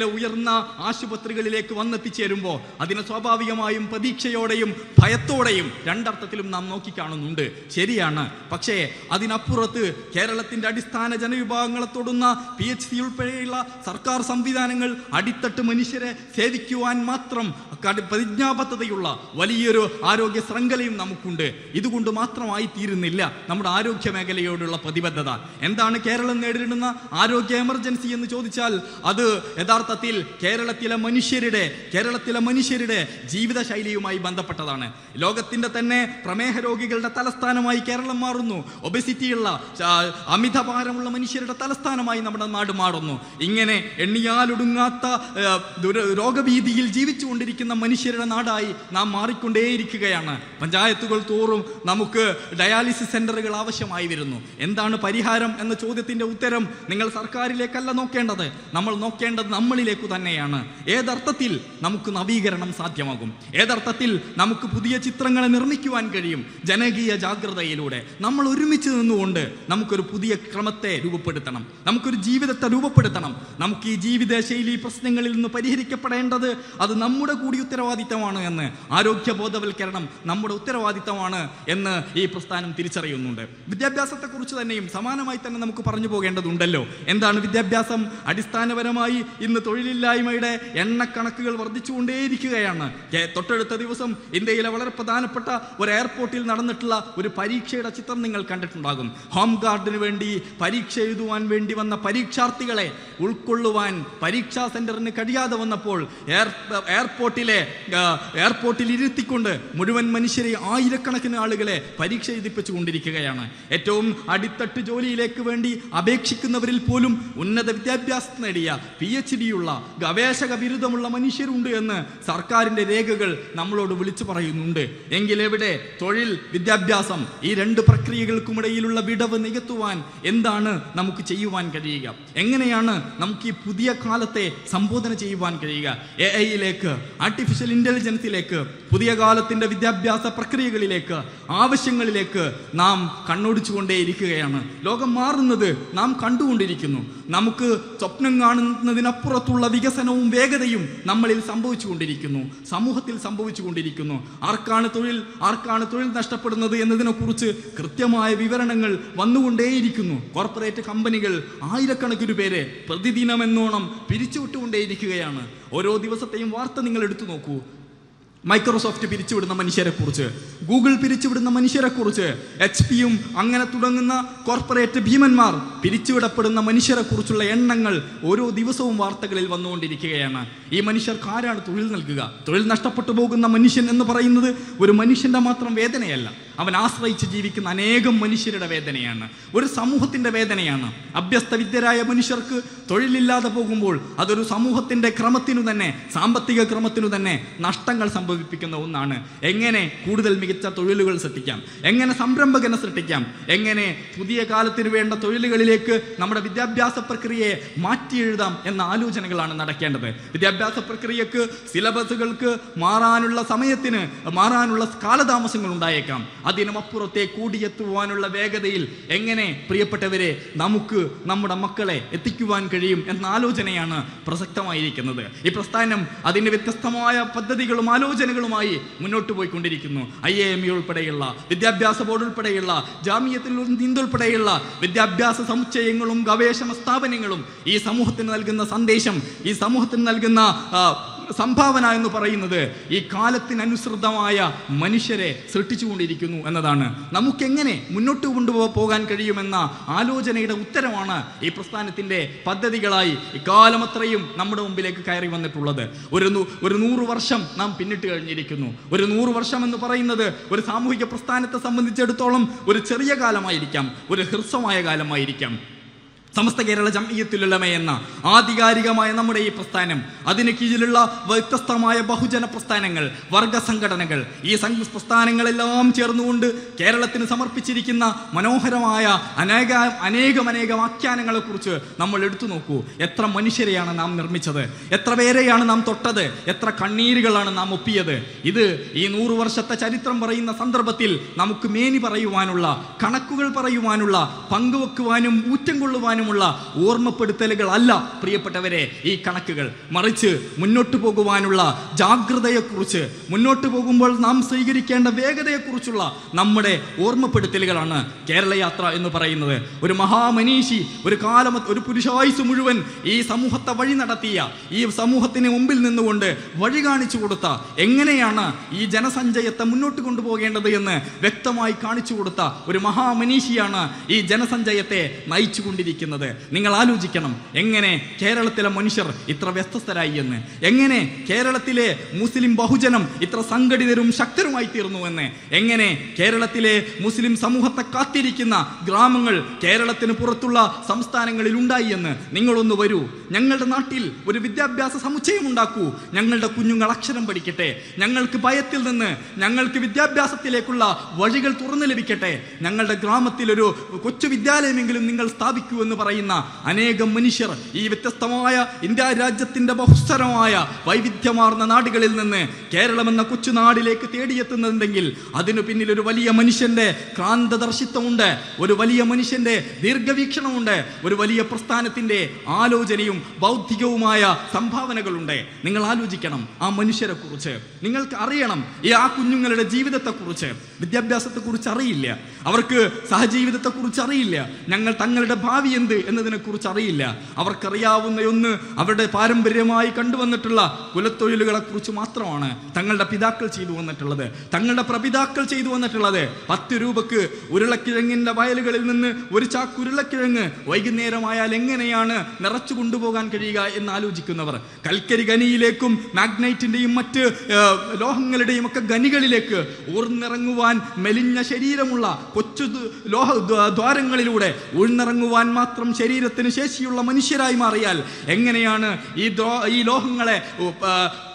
കേരളത്തിലെ ഉയർന്ന ആശുപത്രികളിലേക്ക് വന്നെത്തിച്ചേരുമ്പോൾ അതിനെ സ്വാഭാവികമായും പ്രതീക്ഷയോടെയും ഭയത്തോടെയും രണ്ടർത്ഥത്തിലും നാം നോക്കിക്കാണുന്നുണ്ട്. ശരിയാണ്. പക്ഷേ അതിനപ്പുറത്ത് കേരളത്തിന്റെ അടിസ്ഥാന ജനവിഭാഗങ്ങളെ തൊടുന്ന പി എച്ച് സി ഉൾപ്പെടെയുള്ള സർക്കാർ സംവിധാനങ്ങൾ അടിത്തട്ട് മനുഷ്യരെ സേവിക്കുവാൻ മാത്രം പ്രതിജ്ഞാബദ്ധതയുള്ള വലിയൊരു ആരോഗ്യ ശൃംഖലയും നമുക്കുണ്ട്. ഇതുകൊണ്ട് മാത്രമായി തീരുന്നില്ല നമ്മുടെ ആരോഗ്യ മേഖലയോടുള്ള പ്രതിബദ്ധത. എന്താണ് കേരളം നേരിടുന്ന ആരോഗ്യ എമർജൻസി എന്ന് ചോദിച്ചാൽ അത് യഥാർത്ഥത്തിൽ കേരളത്തിലെ മനുഷ്യരുടെ കേരളത്തിലെ മനുഷ്യരുടെ ജീവിതശൈലിയുമായി ബന്ധപ്പെട്ടതാണ്. ലോകത്തിന്റെ തന്നെ പ്രമേഹ രോഗികളുടെ തലസ്ഥാനമായി കേരളം മാറുന്നു. ഒബസിറ്റിയുള്ള അമിതഭാരമുള്ള മനുഷ്യരുടെ തലസ്ഥാനമായി നമ്മുടെ നാട് മാറുന്നു. ഇങ്ങനെ എണ്ണിയാലൊടുങ്ങാത്ത രോഗഭീതിയിൽ ജീവിച്ചുകൊണ്ടിരിക്കുന്ന മനുഷ്യരുടെ നാടായി നാം മാറിക്കൊണ്ടേയിരിക്കുകയാണ്. പഞ്ചായത്തുകൾ തോറും നമുക്ക് ഡയാലിസിസ് സെന്ററുകൾ ആവശ്യമായി വരുന്നു. എന്താണ് പരിഹാരം എന്ന ചോദ്യത്തിന്റെ ഉത്തരം നിങ്ങൾ സർക്കാരിലേക്കല്ല നോക്കേണ്ടത്. നമ്മൾ നോക്കേണ്ടത് നമ്മളിലേക്ക് തന്നെയാണ്. ഏതർത്ഥത്തിൽ നമുക്ക് നവീകരണം സാധ്യമാകും? ഏതർത്ഥത്തിൽ നമുക്ക് പുതിയ ചിത്രങ്ങളെ നിർമ്മിക്കുവാൻ കഴിയും? ജനകീയ ജാഗ്രതയിലൂടെ. നമ്മൾ ഒരുമിച്ച് നിന്നുകൊണ്ട് നമുക്കൊരു പുതിയ ക്രമത്തെ രൂപപ്പെടുത്തണം. നമുക്കൊരു ജീവിതത്തെ രൂപപ്പെടുത്തണം. നമുക്ക് ഈ ജീവിത ശൈലി പ്രശ്നങ്ങളിൽ നിന്ന് പരിഹരിക്കപ്പെടേണ്ടത് അത് നമ്മുടെ കൂടി ഉത്തരവാദിത്തമാണ് എന്ന് ആരോഗ്യ ബോധവൽക്കരണം നമ്മുടെ ഉത്തരവാദിത്തമാണ് എന്ന് ഈ പ്രസ്ഥാനം തിരിച്ചറിയുന്നുണ്ട്. വിദ്യാഭ്യാസത്തെക്കുറിച്ച് തന്നെയും സമാനമായി തന്നെ നമുക്ക് പറഞ്ഞു പോകേണ്ടതുണ്ടല്ലോ. എന്താണ് വിദ്യാഭ്യാസം? അടിസ്ഥാനപരമായി ഇന്ന് തൊഴിലില്ലായ്മയുടെ എണ്ണക്കണക്കുകൾ വർദ്ധിച്ചുകൊണ്ടേയിരിക്കുകയാണ്. തൊട്ടടുത്ത ദിവസം ഇന്ത്യയിലെ വളരെ പ്രധാനപ്പെട്ട ഒരു എയർപോർട്ടിൽ നടന്നിട്ടുള്ള ഒരു പരീക്ഷയുടെ ചിത്രം നിങ്ങൾ കണ്ടിട്ടുണ്ടാകും. ഹോം ഗാർഡിന് വേണ്ടി പരീക്ഷ എഴുതുവാൻ വേണ്ടി വന്ന പരീക്ഷാർത്ഥികളെ ഉൾക്കൊള്ളുവാൻ പരീക്ഷാ സെന്ററിന് കഴിയാതെ വന്നപ്പോൾ എയർപോർട്ടിലെ എയർപോർട്ടിൽ ഇരുത്തിക്കൊണ്ട് മുഴുവൻ മനുഷ്യരെ ആയിരക്കണക്കിന് ആളുകളെ പരീക്ഷ എഴുതിപ്പിച്ചു കൊണ്ടിരിക്കുകയാണ് ഏറ്റവും അടിത്തട്ട് ജോലിയിലേക്ക് വേണ്ടി അപേക്ഷിക്കുന്നവരിൽ പോലും ഉന്നത വിദ്യാഭ്യാസം നേടിയ പി എച്ച് ഡിയുള്ള ഗവേഷക ബിരുദമുള്ള മനുഷ്യരുണ്ട് എന്ന് സർക്കാരിന്റെ രേഖകൾ നമ്മളോട് വിളിച്ചു പറയുന്നുണ്ട്. എങ്കിലെവിടെ തൊഴിൽ വിദ്യാഭ്യാസം ഈ രണ്ട് പ്രക്രിയകൾക്കുമിടയിലുള്ള വിടവ് നികത്തുവാൻ എന്താണ് നമുക്ക് ചെയ്യുവാൻ കഴിയുക? എങ്ങനെയാണ് നമുക്ക് ഈ പുതിയ കാലത്തെ സംബോധന ചെയ്യുവാൻ കഴിയുക? എ ഐയിലേക്ക് ആർട്ടിഫിഷ്യൽ ഇന്റലിജൻസിലേക്ക് പുതിയ കാലത്തിന്റെ വിദ്യാഭ്യാസ പ്രക്രിയകളിലേക്ക് ആവശ്യങ്ങളിലേക്ക് നാം കണ്ണോടിച്ചുകൊണ്ടേയിരിക്കുകയാണ്. ലോകം മാറുന്നത് നാം കണ്ടുകൊണ്ടിരിക്കുന്നു. നമുക്ക് സ്വപ്നം കാണുന്നതിനപ്പുറത്തുള്ള വികസനവും വേഗതയും നമ്മളിൽ സംഭവിച്ചുകൊണ്ടിരിക്കുന്നു. സമൂഹത്തിൽ സംഭവിച്ചുകൊണ്ടിരിക്കുന്നു. ആർക്കാണ് തൊഴിൽ ആർക്കാണ് തൊഴിൽ നഷ്ടപ്പെടുന്നത് എന്നതിനെക്കുറിച്ച് കൃത്യമായ വിവരണങ്ങൾ വന്നുകൊണ്ടേയിരിക്കുന്നു. കോർപ്പറേറ്റ് കമ്പനികൾ ആയിരക്കണക്കിന് പേരെ പ്രതിദിനമെന്നോണം പിരിച്ചുവിട്ടുകൊണ്ടേയിരിക്കുകയാണ്. ഓരോ ദിവസത്തെയും വാർത്ത നിങ്ങൾ എടുത്തു നോക്കൂ. മൈക്രോസോഫ്റ്റ് പിരിച്ചുവിടുന്ന മനുഷ്യരെക്കുറിച്ച് ഗൂഗിൾ പിരിച്ചുവിടുന്ന മനുഷ്യരെക്കുറിച്ച് എച്ച് പിയും അങ്ങനെ തുടങ്ങുന്ന കോർപ്പറേറ്റ് ഭീമന്മാർ പിരിച്ചുവിടപ്പെടുന്ന മനുഷ്യരെക്കുറിച്ചുള്ള എണ്ണങ്ങൾ ഓരോ ദിവസവും വാർത്തകളിൽ വന്നുകൊണ്ടിരിക്കുകയാണ്. ഈ മനുഷ്യർക്ക് ആരാണ് തൊഴിൽ നൽകുക? തൊഴിൽ നഷ്ടപ്പെട്ടു പോകുന്ന മനുഷ്യൻ എന്ന് പറയുന്നത് ഒരു മനുഷ്യന്റെ മാത്രം വേദനയല്ല. അവൻ ആശ്രയിച്ച് ജീവിക്കുന്ന അനേകം മനുഷ്യരുടെ വേദനയാണ്. ഒരു സമൂഹത്തിന്റെ വേദനയാണ്. അഭ്യസ്തവിദ്യരായ മനുഷ്യർക്ക് തൊഴിലില്ലാതെ പോകുമ്പോൾ അതൊരു സമൂഹത്തിന്റെ ക്രമത്തിനു തന്നെ സാമ്പത്തിക ക്രമത്തിനു തന്നെ നഷ്ടങ്ങൾ സംഭവിപ്പിക്കുന്ന ഒന്നാണ്. എങ്ങനെ കൂടുതൽ മികച്ച തൊഴിലുകൾ സൃഷ്ടിക്കാം? എങ്ങനെ സംരംഭകനെ സൃഷ്ടിക്കാം? എങ്ങനെ പുതിയ കാലത്തിന് വേണ്ട തൊഴിലുകളിലേക്ക് നമ്മുടെ വിദ്യാഭ്യാസ പ്രക്രിയയെ മാറ്റി എഴുതാം എന്ന ആലോചനകളാണ് നടക്കേണ്ടത്. വിദ്യാഭ്യാസ പ്രക്രിയക്ക് സിലബസുകൾക്ക് മാറാനുള്ള സമയത്തിന് മാറാനുള്ള കാലതാമസങ്ങൾ ഉണ്ടായേക്കാം. അതിനും അപ്പുറത്തെ കൂടിയെത്തുവാനുള്ള വേഗതയിൽ എങ്ങനെ പ്രിയപ്പെട്ടവരെ നമുക്ക് നമ്മുടെ മക്കളെ എത്തിക്കുവാൻ കഴിയും എന്ന ആലോചനയാണ് പ്രസക്തമായിരിക്കുന്നത്. ഈ പ്രസ്ഥാനം അതിന്റെ വ്യത്യസ്തമായ പദ്ധതികളും ആലോചനകളുമായി മുന്നോട്ട് പോയിക്കൊണ്ടിരിക്കുന്നു. ഐ എ എം ഇ ഉൾപ്പെടെയുള്ള വിദ്യാഭ്യാസ ബോർഡ് ഉൾപ്പെടെയുള്ള ജാമ്യത്തിൽ നിന്നുൾപ്പെടെയുള്ള വിദ്യാഭ്യാസ സമുച്ചയങ്ങളും ഗവേഷണ സ്ഥാപനങ്ങളും ഈ സമൂഹത്തിന് നൽകുന്ന സന്ദേശം ഈ സമൂഹത്തിന് നൽകുന്ന സംഭാവന എന്ന് പറയുന്നത് ഈ കാലത്തിനനുസൃതമായ മനുഷ്യരെ സൃഷ്ടിച്ചുകൊണ്ടിരിക്കുന്നു എന്നതാണ്. നമുക്കെങ്ങനെ മുന്നോട്ട് കൊണ്ടുപോകാൻ കഴിയുമെന്ന ആലോചനയുടെ ഉത്തരമാണ് ഈ പ്രസ്ഥാനത്തിന്റെ പദ്ധതികളായി ഇക്കാലമത്രയും നമ്മുടെ മുമ്പിലേക്ക് കയറി വന്നിട്ടുള്ളത്. ഒരു ഒരു നൂറ് വർഷം നാം പിന്നിട്ട് കഴിഞ്ഞിരിക്കുന്നു. ഒരു നൂറ് വർഷം എന്ന് പറയുന്നത് ഒരു സാമൂഹിക പ്രസ്ഥാനത്തെ സംബന്ധിച്ചിടത്തോളം ഒരു ചെറിയ കാലമായിരിക്കാം. ഒരു ഹ്രസ്വമായ കാലമായിരിക്കാം. സമസ്ത കേരള ജംഇയ്യത്തുലമ എന്ന ആധികാരികമായ നമ്മുടെ ഈ പ്രസ്ഥാനം അതിന് കീഴിലുള്ള വ്യത്യസ്തമായ ബഹുജന പ്രസ്ഥാനങ്ങൾ വർഗ സംഘടനകൾ ഈ പ്രസ്ഥാനങ്ങളെല്ലാം ചേർന്നുകൊണ്ട് കേരളത്തിന് സമർപ്പിച്ചിരിക്കുന്ന മനോഹരമായ അനേക അനേകം അനേകം കുറിച്ച് നമ്മൾ എടുത്തു നോക്കൂ. എത്ര മനുഷ്യരെയാണ് നാം നിർമ്മിച്ചത്? എത്ര പേരെയാണ് നാം തൊട്ടത്? എത്ര കണ്ണീരുകളാണ് നാം ഒപ്പിയത്? ഇത് ഈ നൂറു വർഷത്തെ ചരിത്രം പറയുന്ന സന്ദർഭത്തിൽ നമുക്ക് മേനി പറയുവാനുള്ള കണക്കുകൾ പറയുവാനുള്ള പങ്കുവെക്കുവാനും ഊറ്റം കൊള്ളുവാനുമുള്ള ഓർമ്മപ്പെടുത്തലുകൾ അല്ല പ്രിയപ്പെട്ടവരെ ഈ കണക്കുകൾ. മറിച്ച് മുന്നോട്ട് പോകുവാനുള്ള ജാഗ്രതയെക്കുറിച്ച് മുന്നോട്ട് പോകുമ്പോൾ നാം സ്വീകരിക്കേണ്ട വേഗതയെക്കുറിച്ചുള്ള നമ്മുടെ ഓർമ്മപ്പെടുത്തലുകളാണ് കേരളയാത്ര എന്ന് പറയുന്നത്. ഒരു മഹാമനീഷി ഒരു കാലം ഒരു പുരുഷായുസ് മുഴുവൻ ഈ സമൂഹത്തെ വഴി നടത്തിയ ഈ സമൂഹത്തിന് മുമ്പിൽ നിന്നുകൊണ്ട് വഴി കാണിച്ചു കൊടുത്ത എങ്ങനെയാണ് ഈ ജനസഞ്ചയത്തെ മുന്നോട്ട് കൊണ്ടുപോകേണ്ടത് എന്ന് വ്യക്തമായി കാണിച്ചു കൊടുത്ത ഒരു മഹാമനീഷിയാണ് ഈ ജനസഞ്ചയത്തെ നയിച്ചു കൊണ്ടിരിക്കുന്നത് നിങ്ങൾ ആലോചിക്കണം. എങ്ങനെ കേരളത്തിലെ മനുഷ്യർ ഇത്ര വ്യത്യസ്തരായി എന്ന്. എങ്ങനെ കേരളത്തിലെ മുസ്ലിം ബഹുജനം ഇത്ര സംഘടിതരും ശക്തരുമായി തീർന്നു എന്ന്. എങ്ങനെ കേരളത്തിലെ മുസ്ലിം സമൂഹത്തെ കാത്തിരിക്കുന്ന ഗ്രാമങ്ങൾ കേരളത്തിന് പുറത്തുള്ള സംസ്ഥാനങ്ങളിൽ ഉണ്ടായി എന്ന്. നിങ്ങളൊന്ന് വരൂ. ഞങ്ങളുടെ നാട്ടിൽ ഒരു വിദ്യാഭ്യാസ സമുച്ചയം ഉണ്ടാക്കൂ. ഞങ്ങളുടെ കുഞ്ഞുങ്ങൾ അക്ഷരം പഠിക്കട്ടെ. ഞങ്ങൾക്ക് ഭയത്തിൽ നിന്ന് ഞങ്ങൾക്ക് വിദ്യാഭ്യാസത്തിലേക്കുള്ള വഴികൾ തുറന്നു ലഭിക്കട്ടെ. ഞങ്ങളുടെ ഗ്രാമത്തിൽ ഒരു കൊച്ചു വിദ്യാലയമെങ്കിലും നിങ്ങൾ സ്ഥാപിക്കൂ എന്ന് പറയുന്ന അനേകം മനുഷ്യർ ഈ വ്യത്യസ്തമായ ഇന്ത്യ രാജ്യത്തിന്റെ ബഹുസ്തരമായ വൈവിധ്യമാർന്ന നാടുകളിൽ നിന്ന് കേരളം എന്ന കൊച്ചു നാടിലേക്ക് തേടിയെത്തുന്നുണ്ടെങ്കിൽ അതിനു പിന്നിൽ ഒരു വലിയ മനുഷ്യന്റെ ക്രാന്തദർശിത്വമുണ്ട് ഒരു വലിയ മനുഷ്യന്റെ ദീർഘവീക്ഷണമുണ്ട് ഒരു വലിയ പ്രസ്ഥാനത്തിന്റെ ആലോചനയും ബൗദ്ധികവുമായ സംഭാവനകളുണ്ട്. നിങ്ങൾ ആലോചിക്കണം ആ മനുഷ്യരെ കുറിച്ച് നിങ്ങൾക്ക് അറിയണം ഈ ആ കുഞ്ഞുങ്ങളുടെ ജീവിതത്തെക്കുറിച്ച്. വിദ്യാഭ്യാസത്തെക്കുറിച്ച് അറിയില്ല. അവർക്ക് സഹജീവിതത്തെക്കുറിച്ച് അറിയില്ല. ഞങ്ങൾ തങ്ങളുടെ ഭാവി എന്ത് എന്നതിനെ കുറിച്ച് അറിയില്ല. അവർക്കറിയാവുന്ന ഒന്ന് അവരുടെ പാരമ്പര്യമായി കണ്ടുവന്നിട്ടുള്ള കുലത്തൊഴിലുകളെ കുറിച്ച് മാത്രമാണ് തങ്ങളുടെ പിതാക്കൾ ചെയ്തു വന്നിട്ടുള്ളത്. തങ്ങളുടെ പ്രപിതാക്കൾ ചെയ്തു വന്നിട്ടുള്ളത് പത്ത് രൂപക്ക് ഉരുളക്കിഴങ്ങിന്റെ വയലുകളിൽ നിന്ന് ഒരു ചാക്ക് ഉരുളക്കിഴങ്ങ് വൈകുന്നേരമായാൽ എങ്ങനെയാണ് നിറച്ചു കൊണ്ടുപോകാൻ കഴിയുക എന്ന് ആലോചിക്കുന്നവർ. കൽക്കരി ഖനിയിലേക്കും മാഗ്നൈറ്റിന്റെയും മറ്റ് ലോഹങ്ങളുടെയും ഒക്കെ ഖനികളിലേക്ക് ഊർന്നിറങ്ങുവാൻ മെലിഞ്ഞ ശരീരമുള്ള കൊച്ചു ലോഹ ദ്വാരങ്ങളിലൂടെ ഉൾന്നിറങ്ങുവാൻ മാത്രം ശരീരത്തിന് ശേഷിയുള്ള മനുഷ്യരായി മാറിയാൽ എങ്ങനെയാണ് ഈ ഈ ലോഹങ്ങളെ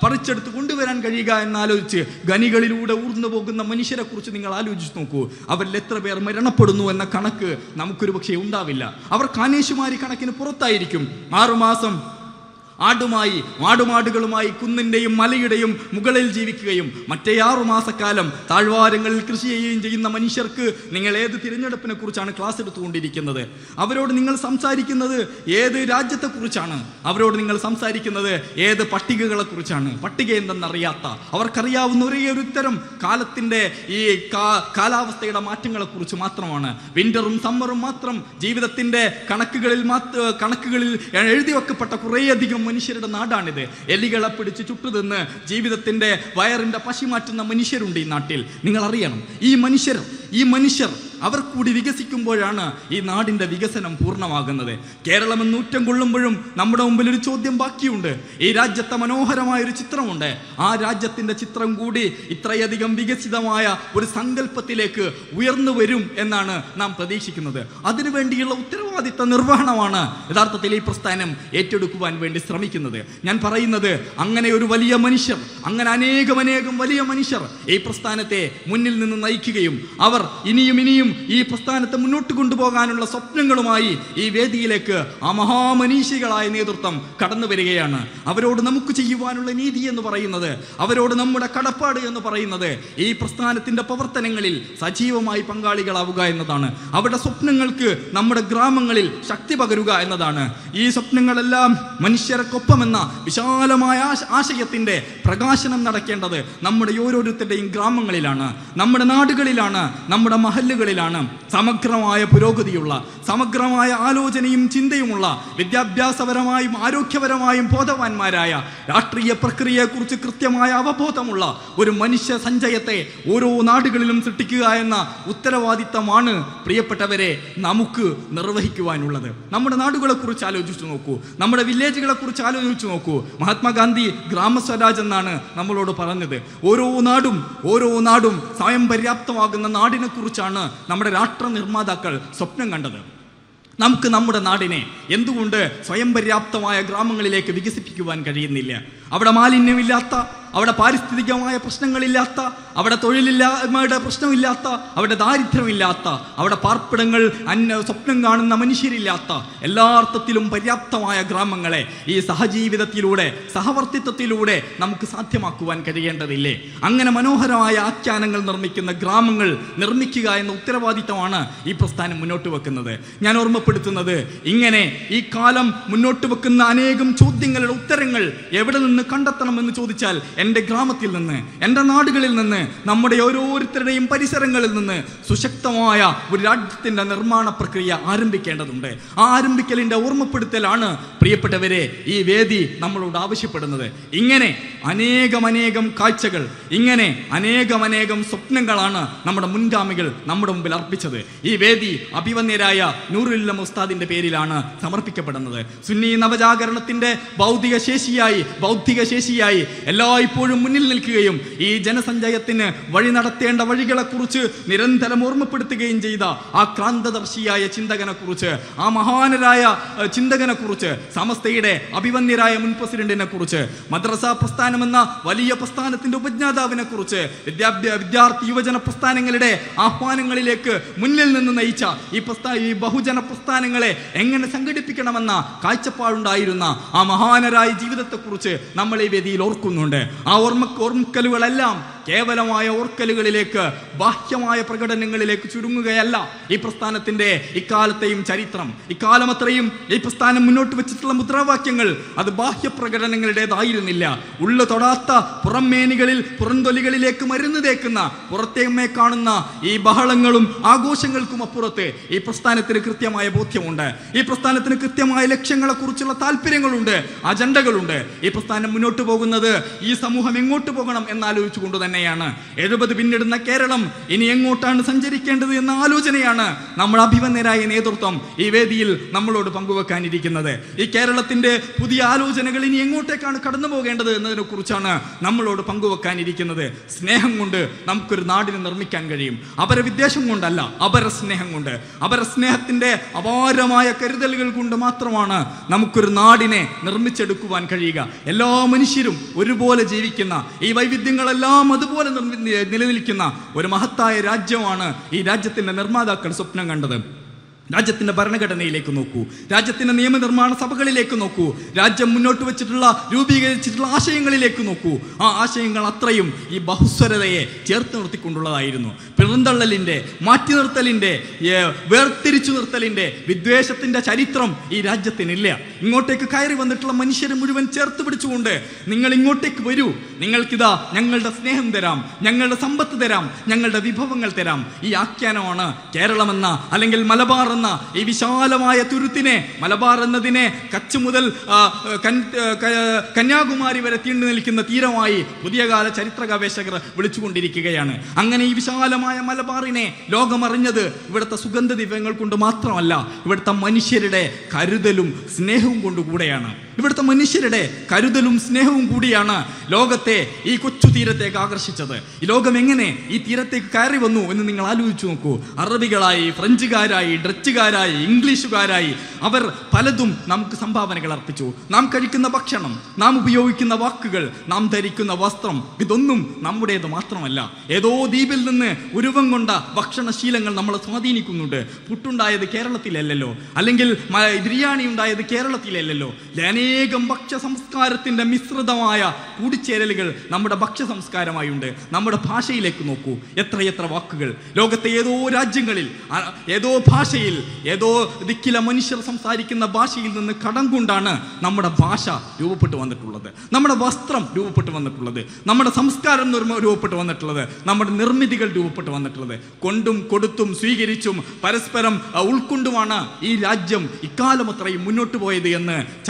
പറിച്ചെടുത്ത് കൊണ്ടുവരാൻ കഴിയുക എന്നാലോചിച്ച് ഖനികളിലൂടെ ഊർന്നു പോകുന്ന മനുഷ്യരെ കുറിച്ച് നിങ്ങൾ ആലോചിച്ച് നോക്കൂ. അവരിൽ എത്ര പേർ മരണപ്പെടുന്നു എന്ന കണക്ക് നമുക്കൊരു പക്ഷേ ഉണ്ടാവില്ല. അവർ കാനേശുമാരി കണക്കിന് പുറത്തായിരിക്കും. ആറുമാസം ആടുമായി ആടുമാടുകളുമായി കുന്നിന്റെയും മലയുടെയും മുകളിൽ ജീവിക്കുകയും മറ്റേ ആറു മാസക്കാലം താഴ്വാരങ്ങളിൽ കൃഷി ചെയ്യുകയും ചെയ്യുന്ന മനുഷ്യർക്ക് നിങ്ങൾ ഏത് തിരഞ്ഞെടുപ്പിനെ കുറിച്ചാണ് ക്ലാസ് എടുത്തുകൊണ്ടിരിക്കുന്നത്? അവരോട് നിങ്ങൾ സംസാരിക്കുന്നത് ഏത് രാജ്യത്തെക്കുറിച്ചാണ് അവരോട് നിങ്ങൾ സംസാരിക്കുന്നത് ഏത് പട്ടികകളെക്കുറിച്ചാണ് പട്ടിക എന്തെന്നറിയാത്ത അവർക്കറിയാവുന്ന ഒരേ ഒരു ഉത്തരം കാലത്തിന്റെ ഈ കാലാവസ്ഥയുടെ മാറ്റങ്ങളെക്കുറിച്ച് മാത്രമാണ്. വിന്ററും സമ്മറും മാത്രം ജീവിതത്തിന്റെ കണക്കുകളിൽ മാത്ര കണക്കുകളിൽ എഴുതി വെക്കപ്പെട്ട കുറേയധികം മനുഷ്യരുടെ നാടാണിത്. എലികളെ പിടിച്ച് ചുട്ടുതിന്ന് ജീവിതത്തിന്റെ വയറിന്റെ പശി മാറ്റുന്ന മനുഷ്യരുണ്ട് ഈ നാട്ടിൽ. നിങ്ങൾ അറിയണം ഈ മനുഷ്യർ ഈ മനുഷ്യർ അവർ കൂടി വികസിക്കുമ്പോഴാണ് ഈ നാടിന്റെ വികസനം പൂർണമാകുന്നത്. കേരളം എന്ന് ഊറ്റം കൊള്ളുമ്പോഴും നമ്മുടെ മുമ്പിൽ ഒരു ചോദ്യം ബാക്കിയുണ്ട്. ഈ രാജ്യത്തെ മനോഹരമായ ഒരു ചിത്രമുണ്ട്. ആ രാജ്യത്തിന്റെ ചിത്രം കൂടി ഇത്രയധികം വികസിതമായ ഒരു സങ്കല്പത്തിലേക്ക് ഉയർന്നു വരും എന്നാണ് നാം പ്രതീക്ഷിക്കുന്നത്. അതിനുവേണ്ടിയുള്ള ഉത്തരവാദിത്ത നിർവഹണമാണ് യഥാർത്ഥത്തിൽ ഈ പ്രസ്ഥാനം ഏറ്റെടുക്കുവാൻ വേണ്ടി ശ്രമിക്കുന്നത്. ഞാൻ പറയുന്നത് അങ്ങനെ ഒരു വലിയ മനുഷ്യർ അങ്ങനെ അനേകം അനേകം വലിയ മനുഷ്യർ ഈ പ്രസ്ഥാനത്തെ മുന്നിൽ നിന്ന് നയിക്കുകയും അവർ ഇനിയും ഇനിയും ഈ പ്രസ്ഥാനത്തെ മുന്നോട്ട് കൊണ്ടുപോകാനുള്ള സ്വപ്നങ്ങളുമായി ഈ വേദിയിലേക്ക് ആ മഹാമനീഷികളായ നേതൃത്വം കടന്നു വരികയാണ്. അവരോട് നമുക്ക് ചെയ്യുവാനുള്ള നീതി എന്ന് പറയുന്നത് അവരോട് നമ്മുടെ കടപ്പാട് എന്ന് പറയുന്നത് ഈ പ്രസ്ഥാനത്തിന്റെ പ്രവർത്തനങ്ങളിൽ സജീവമായി പങ്കാളികളാവുക എന്നതാണ്. അവരുടെ സ്വപ്നങ്ങൾക്ക് നമ്മുടെ ഗ്രാമങ്ങളിൽ ശക്തി പകരുക എന്നതാണ്. ഈ സ്വപ്നങ്ങളെല്ലാം മനുഷ്യർക്കൊപ്പമെന്ന വിശാലമായ ആശയത്തിന്റെ പ്രകാശനം നടക്കേണ്ടത് നമ്മുടെ ഓരോരുത്തരുടെയും ഗ്രാമങ്ങളിലാണ്. നമ്മുടെ നാടുകളിലാണ് നമ്മുടെ മഹല്ലുകളിലാണ് സമഗ്രമായ പുരോഗതിയുള്ള സമഗ്രമായ ആലോചനയും ചിന്തയുമുള്ള വിദ്യാഭ്യാസപരമായും ആരോഗ്യപരമായും ബോധവാന്മാരായ രാഷ്ട്രീയ പ്രക്രിയയെക്കുറിച്ച് കൃത്യമായ അവബോധമുള്ള ഒരു മനുഷ്യ സഞ്ചയത്തെ ഓരോ നാടുകളിലും സൃഷ്ടിക്കുക എന്ന ഉത്തരവാദിത്തമാണ് പ്രിയപ്പെട്ടവരെ നമുക്ക് നിർവഹിക്കുവാനുള്ളത്. നമ്മുടെ നാടുകളെക്കുറിച്ച് ആലോചിച്ചു നോക്കൂ. നമ്മുടെ വില്ലേജുകളെ കുറിച്ച് ആലോചിച്ചു നോക്കൂ. മഹാത്മാഗാന്ധി ഗ്രാമസ്വരാജ് എന്നാണ് നമ്മളോട് പറഞ്ഞത്. ഓരോ നാടും ഓരോ നാടും സ്വയം പര്യാപ്തമാകുന്ന നാടിനെ കുറിച്ചാണ് നമ്മുടെ രാഷ്ട്ര നിർമ്മാതാക്കൾ സ്വപ്നം കണ്ടത്. നമുക്ക് നമ്മുടെ നാടിനെ എന്തുകൊണ്ട് സ്വയം പര്യാപ്തമായ ഗ്രാമങ്ങളിലേക്ക് വികസിപ്പിക്കുവാൻ കഴിയുന്നില്ല? അവിടെ മാലിന്യമില്ലാത്ത അവിടെ പാരിസ്ഥിതികമായ പ്രശ്നങ്ങളില്ലാത്ത അവിടെ തൊഴിലില്ലായ്മയുടെ പ്രശ്നമില്ലാത്ത അവിടെ ദാരിദ്ര്യമില്ലാത്ത അവിടെ പാർപ്പിടങ്ങൾ അന്യ സ്വപ്നം കാണുന്ന മനുഷ്യരില്ലാത്ത എല്ലാ അർത്ഥത്തിലും പര്യാപ്തമായ ഗ്രാമങ്ങളെ ഈ സഹജീവിതത്തിലൂടെ സഹവർത്തിത്വത്തിലൂടെ നമുക്ക് സാധ്യമാക്കുവാൻ കഴിയേണ്ടതില്ലേ? അങ്ങനെ മനോഹരമായ ആഖ്യാനങ്ങൾ നിർമ്മിക്കുന്ന ഗ്രാമങ്ങൾ നിർമ്മിക്കുക എന്ന ഉത്തരവാദിത്തമാണ് ഈ പ്രസ്ഥാനം മുന്നോട്ട് വെക്കുന്നത്. ഞാൻ ഓർമ്മപ്പെടുത്തുന്നത് ഇങ്ങനെ ഈ കാലം മുന്നോട്ട് വെക്കുന്ന അനേകം ചോദ്യങ്ങളുടെ ഉത്തരങ്ങൾ എവിടെ നിന്ന് കണ്ടെത്തണമെന്ന് ചോദിച്ചാൽ എന്റെ ഗ്രാമത്തിൽ നിന്ന് എന്റെ നാടുകളിൽ നിന്ന് നമ്മുടെ ഓരോരുത്തരുടെയും പരിസരങ്ങളിൽ നിന്ന് സുശക്തമായ ഒരു രാജ്യത്തിന്റെ നിർമ്മാണ പ്രക്രിയ ആരംഭിക്കേണ്ടതുണ്ട്. ആ ആരംഭിക്കലിന്റെ ഓർമ്മപ്പെടുത്തലാണ് പ്രിയപ്പെട്ടവരെ ഈ വേദി നമ്മളോട് ആവശ്യപ്പെടുന്നത്. ഇങ്ങനെ അനേകമനേകം കാഴ്ചകൾ ഇങ്ങനെ അനേകമനേകം സ്വപ്നങ്ങളാണ് നമ്മുടെ മുൻഗാമികൾ നമ്മുടെ മുമ്പിൽ അർപ്പിച്ചത്. ഈ വേദി അഭിവന്യരായ നൂറുല്ല ഉസ്താദിന്റെ പേരിലാണ് സമർപ്പിക്കപ്പെടുന്നത്. സുന്നി നവജാഗരണത്തിന്റെ ഭൗതിക ശേഷിയായി ബൗദ്ധിക ശേഷിയായി എല്ലായ്പ്പോഴും മുന്നിൽ നിൽക്കുകയും ഈ ജനസഞ്ചയത്തിന് വഴി നടത്തേണ്ട വഴികളെക്കുറിച്ച് നിരന്തരം ഓർമ്മപ്പെടുത്തുകയും ചെയ്ത ആ ക്രാന്തദർശിയായ ചിന്തകനെക്കുറിച്ച് ആ മഹാനരായ ചിന്തകനെക്കുറിച്ച് ചിന്തകനെ കുറിച്ച് സമസ്തയുടെ അഭിവന്യരായ മുൻ പ്രസിഡന്റിനെ കുറിച്ച് മദ്രസ പ്രസ്ഥാനം എന്ന വലിയ പ്രസ്ഥാനത്തിന്റെ ഉപജ്ഞാതാവിനെ കുറിച്ച് വിദ്യാഭ്യാസ വിദ്യാർത്ഥി യുവജന പ്രസ്ഥാനങ്ങളുടെ ആഹ്വാനങ്ങളിലേക്ക് മുന്നിൽ നിന്ന് നയിച്ച ഈ പ്രസ്ഥാ ഈ ബഹുജന പ്രസ്ഥാനങ്ങളെ എങ്ങനെ സംഘടിപ്പിക്കണമെന്ന കാഴ്ചപ്പാടുണ്ടായിരുന്ന ആ മഹാനരായ ജീവിതത്തെക്കുറിച്ച് നമ്മൾ ഈ വേദിയിൽ ഓർക്കുന്നുണ്ട്. ആ ഓർമ്മ ഓർമ്മക്കലുകളെല്ലാം കേവലമായ ഓർക്കലുകളിലേക്ക് ബാഹ്യമായ പ്രകടനങ്ങളിലേക്ക് ചുരുങ്ങുകയല്ല ഈ പ്രസ്ഥാനത്തിന്റെ ഇക്കാലത്തെയും ചരിത്രം. ഇക്കാലമത്രയും ഈ പ്രസ്ഥാനം മുന്നോട്ട് വെച്ചിട്ടുള്ള മുദ്രാവാക്യങ്ങൾ അത് ബാഹ്യ പ്രകടനങ്ങളുടേതായിരുന്നില്ല. ഉള്ളു തൊടാത്ത പുറംമേനികളിൽ പുറന്തൊലികളിലേക്ക് മരുന്ന് തേക്കുന്ന പുറത്തേമ്മേ കാണുന്ന ഈ ബഹളങ്ങളും ആഘോഷങ്ങൾക്കും അപ്പുറത്ത് ഈ പ്രസ്ഥാനത്തിന് കൃത്യമായ ബോധ്യമുണ്ട്. ഈ പ്രസ്ഥാനത്തിന് കൃത്യമായ ലക്ഷ്യങ്ങളെ കുറിച്ചുള്ള താല്പര്യങ്ങളുണ്ട് അജണ്ടകളുണ്ട്. ഈ പ്രസ്ഥാനം മുന്നോട്ട് പോകുന്നത് ഈ സമൂഹം എങ്ങോട്ട് പോകണം എന്നാലോചിച്ചുകൊണ്ട് തന്നെയാണ്. എഴുപത് പിന്നിടുന്ന കേരളം ഇനി എങ്ങോട്ടാണ് സഞ്ചരിക്കേണ്ടത് എന്ന ആലോചനയാണ് നമ്മൾ അഭിമന്യരായ നേതൃത്വം ഈ വേദിയിൽ നമ്മളോട് പങ്കുവെക്കാനിരിക്കുന്നത്. ഈ കേരളത്തിന്റെ പുതിയ ആലോചനകൾ ഇനി എങ്ങോട്ടേക്കാണ് കടന്നു പോകേണ്ടത് എന്നതിനെ കുറിച്ചാണ് നമ്മളോട് പങ്കുവെക്കാനിരിക്കുന്നത്. സ്നേഹം കൊണ്ട് നമുക്കൊരു നാടിനെ നിർമ്മിക്കാൻ കഴിയും. അപര വിദ്വേഷം കൊണ്ടല്ല അപര സ്നേഹം കൊണ്ട്. അപര സ്നേഹത്തിന്റെ അപാരമായ കരുതലുകൾ കൊണ്ട് മാത്രമാണ് നമുക്കൊരു നാടിനെ നിർമ്മിച്ചെടുക്കുവാൻ കഴിയുക. എല്ലാ മനുഷ്യരും ഒരുപോലെ ജീവിക്കുന്ന ഈ വൈവിധ്യങ്ങളെല്ലാം അതുപോലെ നിലനിൽക്കുന്ന ഒരു മഹത്തായ രാജ്യമാണ് ഈ രാജ്യത്തിന്റെ നിർമ്മാതാക്കൾ സ്വപ്നം കണ്ടത്. രാജ്യത്തിന്റെ ഭരണഘടനയിലേക്ക് നോക്കൂ. രാജ്യത്തിന്റെ നിയമനിർമ്മാണ സഭകളിലേക്ക് നോക്കൂ. രാജ്യം മുന്നോട്ട് വെച്ചിട്ടുള്ള രൂപീകരിച്ചിട്ടുള്ള ആശയങ്ങളിലേക്ക് നോക്കൂ. ആ ആശയങ്ങൾ അത്രയും ഈ ബഹുസ്വരതയെ ചേർത്ത് നിർത്തിക്കൊണ്ടുള്ളതായിരുന്നു. പിറന്തള്ളലിന്റെ മാറ്റി നിർത്തലിന്റെ വേർതിരിച്ചു നിർത്തലിന്റെ വിദ്വേഷത്തിന്റെ ചരിത്രം ഈ രാജ്യത്തിനില്ല. ഇങ്ങോട്ടേക്ക് കയറി വന്നിട്ടുള്ള മനുഷ്യരെ മുഴുവൻ ചേർത്ത് പിടിച്ചുകൊണ്ട് നിങ്ങൾ ഇങ്ങോട്ടേക്ക് വരൂ. നിങ്ങൾക്കിതാ ഞങ്ങളുടെ സ്നേഹം തരാം ഞങ്ങളുടെ സമ്പത്ത് തരാം ഞങ്ങളുടെ വിഭവങ്ങൾ തരാം. ഈ ആഖ്യാനമാണ് കേരളമെന്ന അല്ലെങ്കിൽ മലബാർ എന്ന ഈ വിശാലമായ തുരുത്തിനെ മലബാർ എന്നതിനെ കച്ച് മുതൽ കന്യാകുമാരി വരെ തീണ്ടു നിൽക്കുന്ന തീരമായി പുതിയ കാല ചരിത്ര ഗവേഷകർ വിളിച്ചുകൊണ്ടിരിക്കുകയാണ്. അങ്ങനെ ഈ വിശാലമായ മലബാറിനെ ലോകമറിഞ്ഞത് ഇവിടുത്തെ സുഗന്ധ ദിവ്യങ്ങൾ കൊണ്ട് മാത്രമല്ല ഇവിടുത്തെ മനുഷ്യരുടെ കരുതലും സ്നേഹവും കൊണ്ടുകൂടെയാണ്. ഇവിടുത്തെ മനുഷ്യരുടെ കരുതലും സ്നേഹവും കൂടിയാണ് ലോകത്തെ ഈ കൊച്ചു തീരത്തേക്ക് ആകർഷിച്ചത്. ഈ ലോകം എങ്ങനെ ഈ തീരത്തേക്ക് കയറി വന്നു എന്ന് നിങ്ങൾ ആലോചിച്ചു നോക്കൂ. അറബികളായി ഫ്രഞ്ചുകാരായി ഡച്ചുകാരായി ഇംഗ്ലീഷുകാരായി അവർ പലതും നമുക്ക് സംഭാവനകൾ അർപ്പിച്ചു. നാം കഴിക്കുന്ന ഭക്ഷണം നാം ഉപയോഗിക്കുന്ന വാക്കുകൾ നാം ധരിക്കുന്ന വസ്ത്രം ഇതൊന്നും നമ്മുടേത് മാത്രമല്ല. ഏതോ ദ്വീപിൽ നിന്ന് ഉരുവം കൊണ്ട ഭക്ഷണശീലങ്ങൾ നമ്മളെ സ്വാധീനിക്കുന്നുണ്ട്. പുട്ടുണ്ടായത് കേരളത്തിലല്ലല്ലോ. അല്ലെങ്കിൽ ബിരിയാണി ഉണ്ടായത് കേരളത്തിലല്ലല്ലോ. അനേകം ഭക്ഷ്യ സംസ്കാരത്തിന്റെ മിശ്രിതമായ കൂടിച്ചേരലുകൾ നമ്മുടെ ഭക്ഷ്യ സംസ്കാരമായുണ്ട് നമ്മുടെ ഭാഷയിലേക്ക് നോക്കൂ. എത്രയെത്ര വാക്കുകൾ. ലോകത്തെ ഏതോ രാജ്യങ്ങളിൽ ഏതോ ഭാഷയിൽ ഏതോ ദിക്കിലെ മനുഷ്യർ സംസാരിക്കുന്ന ഭാഷയിൽ നിന്ന് കടം കൊണ്ടാണ് നമ്മുടെ ഭാഷ രൂപപ്പെട്ടു വന്നിട്ടുള്ളത്. നമ്മുടെ വസ്ത്രം രൂപപ്പെട്ടു വന്നിട്ടുള്ളത്. നമ്മുടെ സംസ്കാരം രൂപപ്പെട്ടു വന്നിട്ടുള്ളത്. നമ്മുടെ നിർമ്മിതികൾ രൂപപ്പെട്ടു വന്നിട്ടുള്ളത്. കൊണ്ടും കൊടുത്തും സ്വീകരിച്ചും പരസ്പരം ഉൾക്കൊണ്ടുമാണ് ഈ രാജ്യം ഇക്കാലം അത്രയും മുന്നോട്ട് പോയത് എന്ന്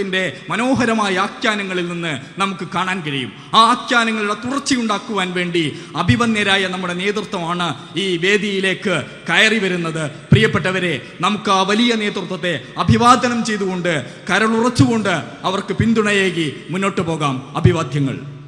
ചരിത്രത്തിന്റെ മനോഹരമായ ആഖ്യാനങ്ങളിൽ നിന്ന് നമുക്ക് കാണാൻ കഴിയും. ആ ആഖ്യാനങ്ങളുടെ തുടർച്ചയുണ്ടാക്കുവാൻ വേണ്ടി അഭിപന്യരായ നമ്മുടെ നേതൃത്വമാണ് ഈ വേദിയിലേക്ക് കയറി വരുന്നത്. പ്രിയപ്പെട്ടവരെ നമുക്ക് ആ വലിയ നേതൃത്വത്തെ അഭിവാദനം ചെയ്തുകൊണ്ട് കരളുറച്ചുകൊണ്ട് അവർക്ക് പിന്തുണയേകി മുന്നോട്ട് പോകാം. അഭിവാദ്യങ്ങൾ.